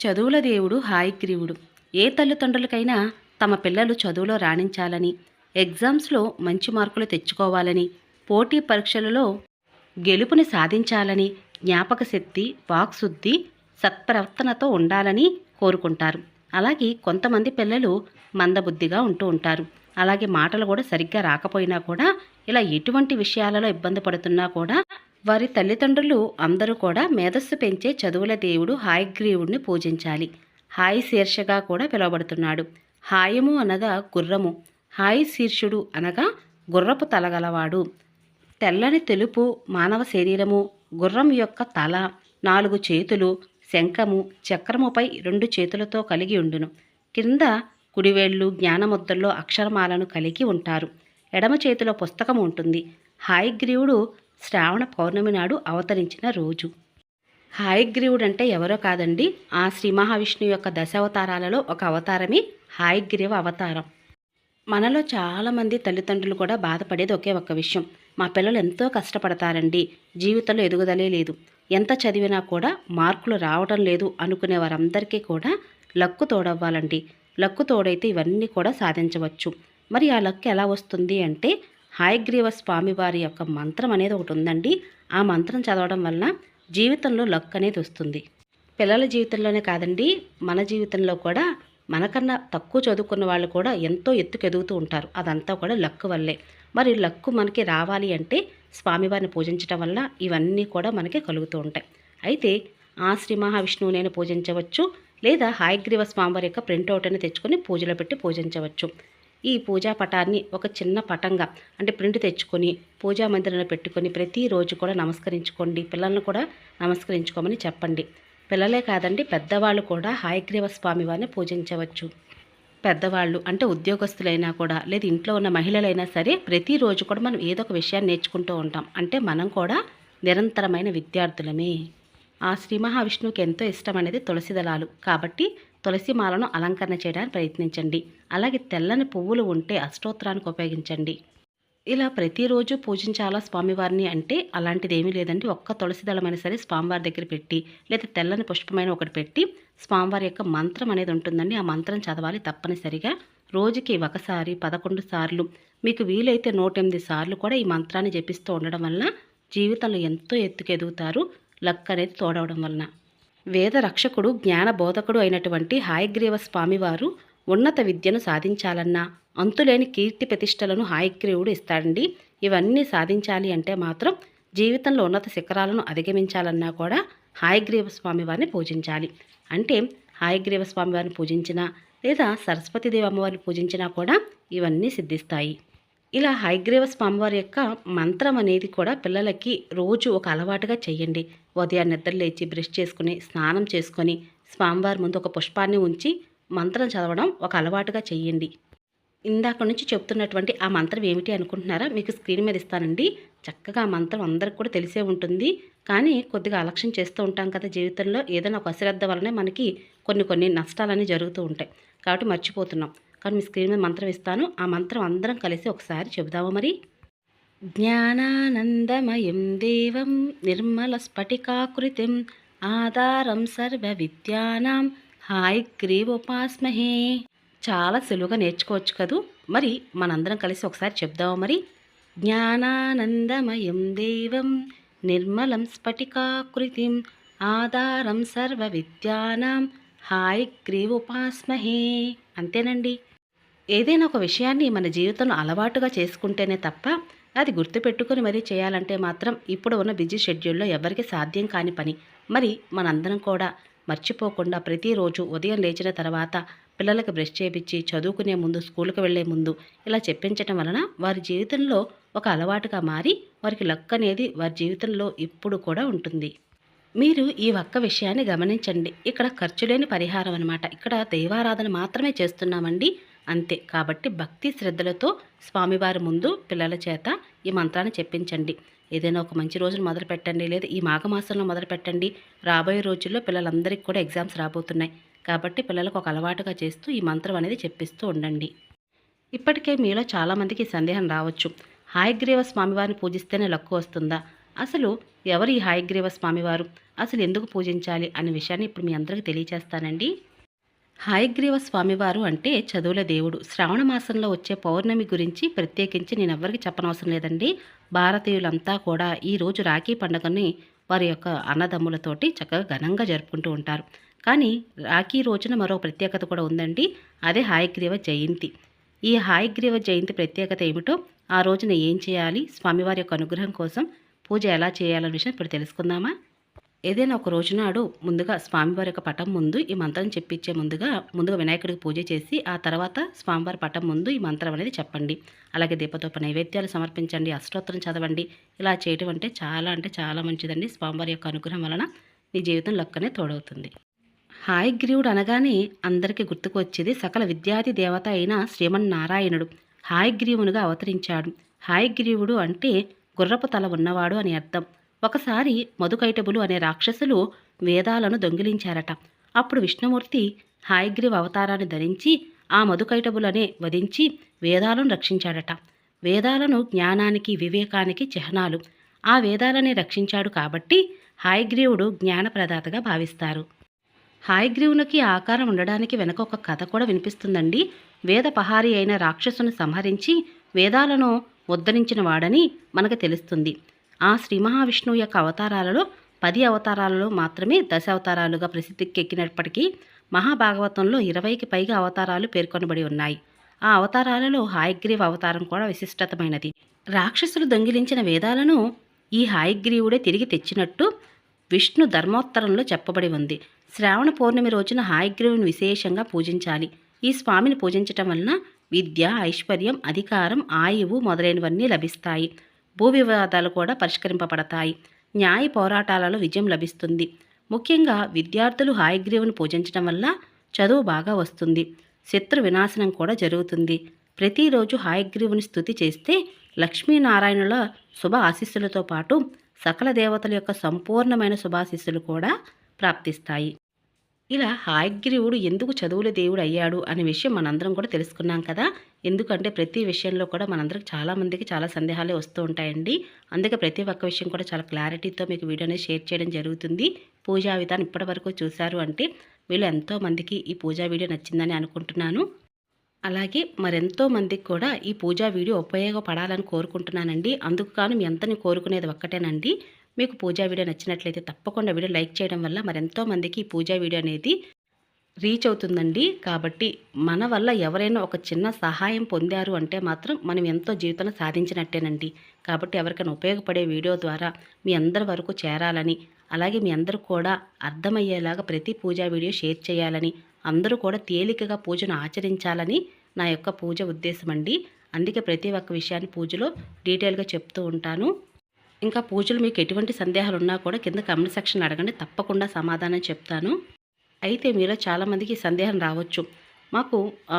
చదువుల దేవుడు హాయిగ్రీవుడు. ఏ తల్లిదండ్రులకైనా తమ పిల్లలు చదువులో రాణించాలని ఎగ్జామ్స్లో మంచి మార్కులు తెచ్చుకోవాలని పోటీ పరీక్షలలో గెలుపుని సాధించాలని జ్ఞాపక శక్తి వాక్శుద్ధి సత్ప్రవర్తనతో ఉండాలని కోరుకుంటారు. అలాగే కొంతమంది పిల్లలు మందబుద్ధిగా ఉంటూ ఉంటారు. అలాగే మాటలు కూడా సరిగ్గా రాకపోయినా కూడా ఇలా ఎటువంటి విషయాలలో ఇబ్బంది పడుతున్నా కూడా వారి తల్లిదండ్రులు అందరూ కూడా మేధస్సు పెంచే చదువుల దేవుడు హాయగ్రీవుడిని పూజించాలి. హాయి శీర్షగా కూడా పిలువబడుతున్నాడు. హాయము అనగా గుర్రము. హాయి శీర్షుడు అనగా గుర్రపు తలగలవాడు తెల్లని తెలుపు మానవ శరీరము గుర్రం యొక్క తల నాలుగు చేతులు శంఖము చక్రముపై రెండు చేతులతో కలిగి ఉండును. కింద కుడివేళ్ళు జ్ఞానముద్రలో అక్షరమాలను కలిగి ఉంటారు. ఎడమ చేతిలో పుస్తకం ఉంటుంది. హాయగ్రీవుడు శ్రావణ పౌర్ణమి నాడు అవతరించిన రోజు. హాయగ్రీవుడు అంటే ఎవరో కాదండి ఆ శ్రీ మహావిష్ణువు యొక్క దశావతారాలలో ఒక అవతారమే హాయగ్రీవ అవతారం. మనలో చాలామంది తల్లిదండ్రులు కూడా బాధపడేది ఒకే ఒక్క విషయం. మా పిల్లలు ఎంతో కష్టపడతారండి జీవితంలో ఎదుగుదలే లేదు. ఎంత చదివినా కూడా మార్కులు రావడం లేదు అనుకునే వారందరికీ కూడా లక్కు తోడవ్వాలండి. లక్కు తోడైతే ఇవన్నీ కూడా సాధించవచ్చు. మరి ఆ లక్కు ఎలా వస్తుంది అంటే హాయగ్రీవ స్వామి వారి యొక్క మంత్రం అనేది ఒకటి ఉందండి. ఆ మంత్రం చదవడం వలన జీవితంలో లక్ అనేది వస్తుంది. పిల్లల జీవితంలోనే కాదండి మన జీవితంలో కూడా మనకన్నా తక్కువ చదువుకున్న వాళ్ళు కూడా ఎంతో ఎత్తుకు ఎదుగుతూ ఉంటారు. అదంతా కూడా లక్ వల్లే. మరి లక్కు మనకి రావాలి అంటే స్వామివారిని పూజించడం వల్ల ఇవన్నీ కూడా మనకి కలుగుతూ ఉంటాయి. అయితే ఆ శ్రీ మహావిష్ణువు నేను పూజించవచ్చు లేదా హాయగ్రీవ స్వామివారి యొక్క ప్రింట్అవుట్ అని తెచ్చుకొని పూజలో పెట్టి పూజించవచ్చు. ఈ పూజా పటాన్ని ఒక చిన్న పటంగా అంటే ప్రింట్ తెచ్చుకొని పూజా మందిరంలో పెట్టుకొని ప్రతిరోజు కూడా నమస్కరించుకోండి. పిల్లలను కూడా నమస్కరించుకోమని చెప్పండి. పిల్లలే కాదండి పెద్దవాళ్ళు కూడా హాయగ్రీవ స్వామి వారిని పూజించవచ్చు. పెద్దవాళ్ళు అంటే ఉద్యోగస్తులైనా కూడా లేదా ఇంట్లో ఉన్న మహిళలైనా సరే ప్రతిరోజు కూడా మనం ఏదో ఒక విషయాన్ని నేర్చుకుంటూ ఉంటాం. అంటే మనం కూడా నిరంతరమైన విద్యార్థులమే. ఆ శ్రీ మహావిష్ణువుకి ఎంతో ఇష్టం అనేది తులసిదళాలు కాబట్టి తులసి మాలను అలంకరణ చేయడానికి ప్రయత్నించండి. అలాగే తెల్లని పువ్వులు ఉంటే అష్టోత్తరానికి ఉపయోగించండి. ఇలా ప్రతిరోజు పూజించాలా స్వామివారిని అంటే అలాంటిది ఏమీ లేదండి. ఒక్క తులసి దళమైనా సరే స్వామివారి దగ్గర పెట్టి లేదా తెల్లని పుష్పమైన ఒకటి పెట్టి స్వామివారి యొక్క మంత్రం అనేది ఉంటుందండి. ఆ మంత్రం చదవాలి తప్పనిసరిగా. రోజుకి ఒకసారి పదకొండు సార్లు మీకు వీలైతే నూట ఎనిమిది సార్లు కూడా ఈ మంత్రాన్ని జపిస్తూ ఉండడం వలన జీవితంలో ఎంతో ఎత్తుకెదుగుతారు. లక్క లక్ అనేది తోడవడం వలన. వేద రక్షకుడు జ్ఞాన బోధకుడు అయినటువంటి హాయగ్రీవ స్వామివారు ఉన్నత విద్యను సాధించాలన్నా అంతులేని కీర్తి ప్రతిష్టలను హాయగ్రీవుడు ఇస్తాడండి. ఇవన్నీ సాధించాలి అంటే మాత్రం జీవితంలో ఉన్నత శిఖరాలను అధిగమించాలన్నా కూడా హాయగ్రీవ స్వామివారిని పూజించాలి. అంటే హాయగ్రీవ స్వామివారిని పూజించినా లేదా సరస్వతీదేవి అమ్మవారిని పూజించినా కూడా ఇవన్నీ సిద్ధిస్తాయి. ఇలా హైగ్రీవ స్వామివారి యొక్క మంత్రం అనేది కూడా పిల్లలకి రోజు ఒక అలవాటుగా చేయండి ఉదయాన్నే నిద్ర లేచి బ్రష్ చేసుకుని స్నానం చేసుకొని స్వామివారి ముందు ఒక పుష్పాన్ని ఉంచి మంత్రం చదవడం ఒక అలవాటుగా చేయండి ఇందాక నుంచి చెప్తున్నటువంటి ఆ మంత్రం ఏమిటి అనుకుంటున్నారా? మీకు స్క్రీన్ మీద ఇస్తానండి. చక్కగా ఆ మంత్రం అందరికి కూడా తెలిసే ఉంటుంది. కానీ కొద్దిగా అలక్ష్యం చేస్తూ ఉంటాం కదా జీవితంలో. ఏదైనా ఒక అశ్రద్ధ వలనే మనకి కొన్ని కొన్ని నష్టాలన్నీ జరుగుతూ ఉంటాయి. కాబట్టి మర్చిపోతున్నాం. కానీ మీ స్క్రీన్ మీద మంత్రం ఇస్తాను. ఆ మంత్రం అందరం కలిసి ఒకసారి చెబుదాము మరి. జ్ఞానానందమయం దేవం నిర్మల స్ఫటికాకృతిం ఆధారం సర్వ విద్యానాం హాయ్ గ్రీవోపాస్మహే చాలా సులువుగా నేర్చుకోవచ్చు కదూ. మరి మనందరం కలిసి ఒకసారి చెప్దామా మరి. జ్ఞానానందమయం దేవం నిర్మలం స్ఫటికాకృతిం ఆధారం సర్వ విద్యానాం హాయ్ గ్రీవోపాస్మహే అంతేనండి. ఏదైనా ఒక విషయాన్ని మన జీవితంలో అలవాటుగా చేసుకుంటేనే తప్ప అది గుర్తుపెట్టుకొని మరీ చేయాలంటే మాత్రం ఇప్పుడు ఉన్న బిజీ షెడ్యూల్లో ఎవరికి సాధ్యం కాని పని. మరి మనందరం కూడా మర్చిపోకుండా ప్రతిరోజు ఉదయం లేచిన తర్వాత పిల్లలకు బ్రష్ చేపించి చదువుకునే ముందు స్కూల్కి వెళ్ళే ముందు ఇలా చెప్పించటం వలన వారి జీవితంలో ఒక అలవాటుగా మారి వారికి లక్ అనేది వారి జీవితంలో ఇప్పుడు కూడా ఉంటుంది. మీరు ఈ ఒక్క విషయాన్ని గమనించండి. ఇక్కడ ఖర్చు లేని పరిహారం అనమాట ఇక్కడ దైవారాధన మాత్రమే చేస్తున్నామండి. అంతే. కాబట్టి భక్తి శ్రద్ధలతో స్వామివారి ముందు పిల్లల చేత ఈ మంత్రాన్ని చెప్పించండి. ఏదైనా ఒక మంచి రోజును మొదలు పెట్టండి లేదా ఈ మాఘమాసంలో మొదలు పెట్టండి. రాబోయే రోజుల్లో పిల్లలందరికీ కూడా ఎగ్జామ్స్ రాబోతున్నాయి. కాబట్టి పిల్లలకు ఒక అలవాటుగా చేస్తూ ఈ మంత్రం అనేది చెప్పిస్తూ ఉండండి. ఇప్పటికే మీలో చాలామందికి సందేహం రావచ్చు. హాయగ్రీవ స్వామివారిని పూజిస్తేనే లక్కు వస్తుందా? అసలు ఎవరు ఈ హాయగ్రీవ స్వామివారు? అసలు ఎందుకు పూజించాలి? అనే విషయాన్ని ఇప్పుడు మీ అందరికీ తెలియచేస్తానండి. హాయగ్రీవ స్వామివారు అంటే చదువుల దేవుడు. శ్రావణ మాసంలో వచ్చే పౌర్ణమి గురించి ప్రత్యేకించి నేను ఎవరికి చెప్పనవసరం లేదండి. భారతీయులంతా కూడా ఈ రోజు రాఖీ పండుగని వారి యొక్క అన్నదమ్ములతోటి చక్కగా ఘనంగా జరుపుకుంటూ ఉంటారు. కానీ రాఖీ రోజున మరో ప్రత్యేకత కూడా ఉందండి. అదే హాయగ్రీవ జయంతి. ఈ హాయగ్రీవ జయంతి ప్రత్యేకత ఏమిటో ఆ రోజున ఏం చేయాలి? స్వామివారి యొక్క అనుగ్రహం కోసం పూజ ఎలా చేయాలనే విషయం ఇప్పుడు తెలుసుకుందామా? ఏదైనా ఒక రోజు నాడు ముందుగా స్వామివారి యొక్క పటం ముందు ఈ మంత్రం చెప్పించే ముందుగా ముందుగా వినాయకుడికి పూజ చేసి ఆ తర్వాత స్వామివారి పటం ముందు ఈ మంత్రం అనేది చెప్పండి. అలాగే దీపతోప నైవేద్యాలు సమర్పించండి అష్టోత్తరం చదవండి. ఇలా చేయటం అంటే చాలా అంటే చాలా మంచిదండి. స్వామివారి యొక్క అనుగ్రహం వలన మీ జీవితం లక్కనే తోడవుతుంది. హాయగ్రీవుడు అనగానే అందరికీ గుర్తుకు వచ్చేది సకల విద్యాది దేవత అయిన శ్రీమన్నారాయణుడు. హాయగ్రీవునిగా అవతరించాడు. హాయగ్రీవుడు అంటే గుర్రపు తల ఉన్నవాడు అని అర్థం. ఒకసారి మధుకైటబులు అనే రాక్షసులు వేదాలను దొంగిలించారట. అప్పుడు విష్ణుమూర్తి హాయగ్రీవ అవతారాన్ని ధరించి ఆ మధుకైటబులనే వధించి వేదాలను రక్షించాడట. వేదాలను జ్ఞానానికి వివేకానికి చిహ్నాలు. ఆ వేదాలని రక్షించాడు కాబట్టి హాయగ్రీవుడు జ్ఞానప్రదాతగా భావిస్తారు. హాయగ్రీవునికి ఆకారం ఉండడానికి వెనక ఒక కథ కూడా వినిపిస్తుందండి. వేద పహారి అయిన రాక్షసును సంహరించి వేదాలను ఉద్ధరించిన వాడని మనకు తెలుస్తుంది. ఆ శ్రీ మహావిష్ణువు యొక్క అవతారాలలో పది అవతారాలలో మాత్రమే దశ అవతారాలుగా ప్రసిద్ధికెక్కినప్పటికీ మహాభాగవతంలో ఇరవైకి పైగా అవతారాలు పేర్కొనబడి ఉన్నాయి. ఆ అవతారాలలో హాయగ్రీవ అవతారం కూడా విశిష్టతమైనది. రాక్షసులు దొంగిలించిన వేదాలను ఈ హాయగ్రీవుడే తిరిగి తెచ్చినట్టు విష్ణు ధర్మోత్తరంలో చెప్పబడి ఉంది. శ్రావణ పౌర్ణమి రోజున హాయగ్రీవుని విశేషంగా పూజించాలి. ఈ స్వామిని పూజించటం వలన విద్య ఐశ్వర్యం అధికారం ఆయువు మొదలైనవన్నీ లభిస్తాయి. భూ వివాదాలు కూడా పరిష్కరింపబడతాయి. న్యాయ పోరాటాలలో విజయం లభిస్తుంది. ముఖ్యంగా విద్యార్థులు హాయగ్రీవుని పూజించడం వల్ల చదువు బాగా వస్తుంది. శత్రు వినాశనం కూడా జరుగుతుంది. ప్రతిరోజు హాయగ్రీవుని స్థుతి చేస్తే లక్ష్మీనారాయణుల శుభ ఆశీస్సులతో పాటు సకల దేవతల యొక్క సంపూర్ణమైన శుభాశీస్సులు కూడా ప్రాప్తిస్తాయి. ఇలా హాయగ్రీవుడు ఎందుకు చదువుల దేవుడు అయ్యాడు అనే విషయం మనందరం కూడా తెలుసుకున్నాం కదా. ఎందుకంటే ప్రతి విషయంలో కూడా మనందరికి చాలామందికి చాలా సందేహాలే వస్తూ ఉంటాయండి. అందుకే ప్రతి ఒక్క విషయం కూడా చాలా క్లారిటీతో మీకు వీడియోని షేర్ చేయడం జరుగుతుంది. పూజా విధానం ఇప్పటివరకు చూశారు అంటే వీళ్ళు ఎంతో మందికి ఈ పూజా వీడియో నచ్చిందని అనుకుంటున్నాను. అలాగే మరెంతో మందికి కూడా ఈ పూజా వీడియో ఉపయోగపడాలని కోరుకుంటున్నానండి. అందుకు కాను మీ అంతని కోరుకునేది ఒక్కటేనండి. మీకు పూజా వీడియో నచ్చినట్లయితే తప్పకుండా వీడియో లైక్ చేయడం వల్ల మరెంతో మందికి ఈ పూజా వీడియో అనేది రీచ్ అవుతుందండి. కాబట్టి మన వల్ల ఎవరైనా ఒక చిన్న సహాయం పొందారు అంటే మాత్రం మనం ఎంతో జీవితంలో సాధించినట్టేనండి. కాబట్టి ఎవరికైనా ఉపయోగపడే వీడియో ద్వారా మీ అందరి వరకు చేరాలని అలాగే మీ అందరూ కూడా అర్థమయ్యేలాగా ప్రతి పూజా వీడియో షేర్ చేయాలని అందరూ కూడా తేలికగా పూజను ఆచరించాలని నా యొక్క పూజ ఉద్దేశం అండి అందుకే ప్రతి ఒక్క విషయాన్ని పూజలో డీటెయిల్గా చెప్తూ ఉంటాను. ఇంకా పూజలు మీకు ఎటువంటి సందేహాలు ఉన్నా కూడా కింద కమెంట్ సెక్షన్ అడగండి. తప్పకుండా సమాధానం చెప్తాను. అయితే మీలో చాలామందికి సందేహం రావచ్చు. మాకు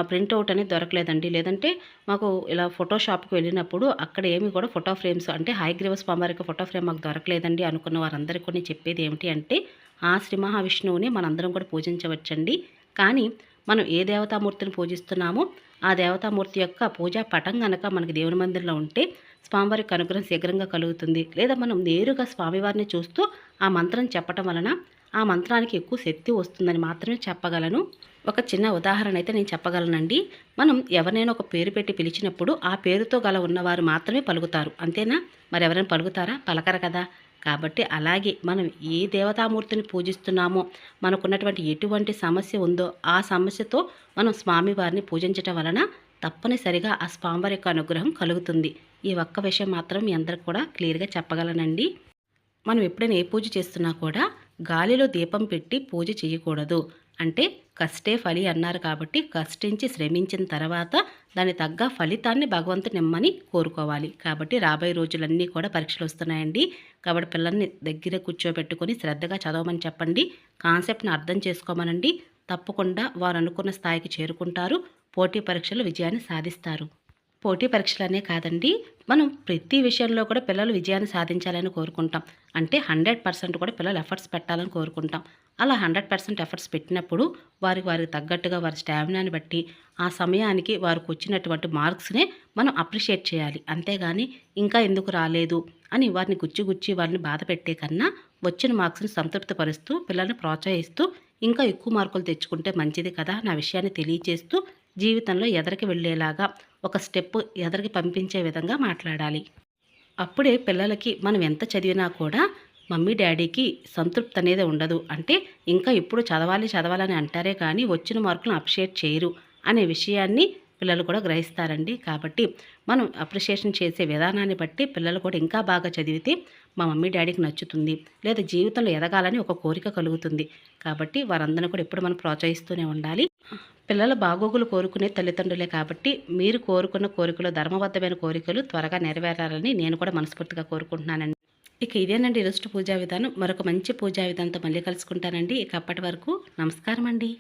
ప్రింట్అవుట్ అనేది దొరకలేదండి. లేదంటే మాకు ఇలా ఫోటో షాప్కి వెళ్ళినప్పుడు అక్కడ ఏమి కూడా ఫోటో ఫ్రేమ్స్ అంటే హైగ్రీవస్ స్వామివారికి ఫోటో ఫ్రేమ్ మాకు దొరకలేదండి. అనుకున్న వారందరికీ కొన్ని చెప్పేది ఏమిటి అంటే ఆ శ్రీ మహావిష్ణువుని మనందరం కూడా పూజించవచ్చండి. కానీ మనం ఏ దేవతామూర్తిని పూజిస్తున్నామో ఆ దేవతామూర్తి యొక్క పూజా పటం కనుక మనకి దేవుని మందిరంలో ఉంటే స్వామివారికి అనుగ్రహం శీఘ్రంగా కలుగుతుంది. లేదా మనం నేరుగా స్వామివారిని చూస్తూ ఆ మంత్రం చెప్పటం వలన ఆ మంత్రానికి ఎక్కువ శక్తి వస్తుందని మాత్రమే చెప్పగలను. ఒక చిన్న ఉదాహరణ అయితే నేను చెప్పగలనండి. మనం ఎవరినైనా ఒక పేరు పెట్టి పిలిచినప్పుడు ఆ పేరుతో గల ఉన్నవారు మాత్రమే పలుకుతారు. అంతేనా? మరి ఎవరైనా పలుకుతారా? పలకరు కదా. కాబట్టి అలాగే మనం ఏ దేవతామూర్తిని పూజిస్తున్నామో మనకున్నటువంటి ఎటువంటి సమస్య ఉందో ఆ సమస్యతో మనం స్వామివారిని పూజించటం వలన తప్పనిసరిగా ఆ స్వామివారి యొక్క అనుగ్రహం కలుగుతుంది. ఈ ఒక్క విషయం మాత్రం మీ అందరికి కూడా క్లియర్గా చెప్పగలనండి. మనం ఎప్పుడైనా ఏ పూజ చేస్తున్నా కూడా గాలిలో దీపం పెట్టి పూజ చేయకూడదు. అంటే కష్టే ఫలి అన్నారు కాబట్టి కష్టించి శ్రమించిన తర్వాత దాని తగ్గ ఫలితాన్ని భగవంతుని నిమ్మని కోరుకోవాలి. కాబట్టి రాబోయే రోజులన్నీ కూడా పరీక్షలు వస్తున్నాయండి. కాబట్టి పిల్లల్ని దగ్గర కూర్చోబెట్టుకొని శ్రద్ధగా చదవమని చెప్పండి. కాన్సెప్ట్ని అర్థం చేసుకోమనండి. తప్పకుండా వారు అనుకున్న స్థాయికి చేరుకుంటారు. పోటీ పరీక్షలు విజయాన్ని సాధిస్తారు. పోటీ పరీక్షలనే కాదండి మనం ప్రతి విషయంలో కూడా పిల్లలు విజయాన్ని సాధించాలని కోరుకుంటాం. అంటే హండ్రెడ్ పర్సెంట్ కూడా పిల్లలు ఎఫర్ట్స్ పెట్టాలని కోరుకుంటాం. అలా హండ్రెడ్ పర్సెంట్ ఎఫర్ట్స్ పెట్టినప్పుడు వారికి వారికి తగ్గట్టుగా వారి స్టామినాని బట్టి ఆ సమయానికి వారికి వచ్చినటువంటి మార్క్స్నే మనం అప్రిషియేట్ చేయాలి. అంతేగాని ఇంకా ఎందుకు రాలేదు అని వారిని గుచ్చి గుచ్చి వారిని బాధ పెట్టే కన్నా వచ్చిన మార్క్స్ని సంతృప్తిపరుస్తూ పిల్లల్ని ప్రోత్సహిస్తూ ఇంకా ఎక్కువ మార్కులు తెచ్చుకుంటే మంచిది కదా నా విషయాన్ని తెలియజేస్తూ జీవితంలో ఎదరికి వెళ్ళేలాగా ఒక స్టెప్ ఎదరికి పంపించే విధంగా మాట్లాడాలి. అప్పుడే పిల్లలకి మనం ఎంత చదివినా కూడా మమ్మీ డాడీకి సంతృప్తి అనేది ఉండదు. అంటే ఇంకా ఇప్పుడు చదవాలి చదవాలని అంటారే కానీ వచ్చిన మార్కులను అప్రిషియేట్ చేయరు అనే విషయాన్ని పిల్లలు కూడా గ్రహిస్తారండి. కాబట్టి మనం అప్రిషియేషన్ చేసే విధానాన్ని బట్టి పిల్లలు కూడా ఇంకా బాగా చదివితే మా మమ్మీ డాడీకి నచ్చుతుంది. లేదా జీవితంలో ఎదగాలని ఒక కోరిక కలుగుతుంది. కాబట్టి వారందరిని కూడా ఎప్పుడు మనం ప్రోత్సహిస్తూనే ఉండాలి. పిల్లల బాగోగులు కోరుకునే తల్లిదండ్రులే కాబట్టి మీరు కోరుకున్న కోరికలు ధర్మబద్ధమైన కోరికలు త్వరగా నెరవేరాలని నేను కూడా మనస్ఫూర్తిగా కోరుకుంటున్నానండి. ఇక ఇదేనండి ఈరోజు పూజా విధానం. మరొక మంచి పూజా విధానంతో మళ్ళీ కలుసుకుంటానండి. ఇక అప్పటి వరకు నమస్కారం అండి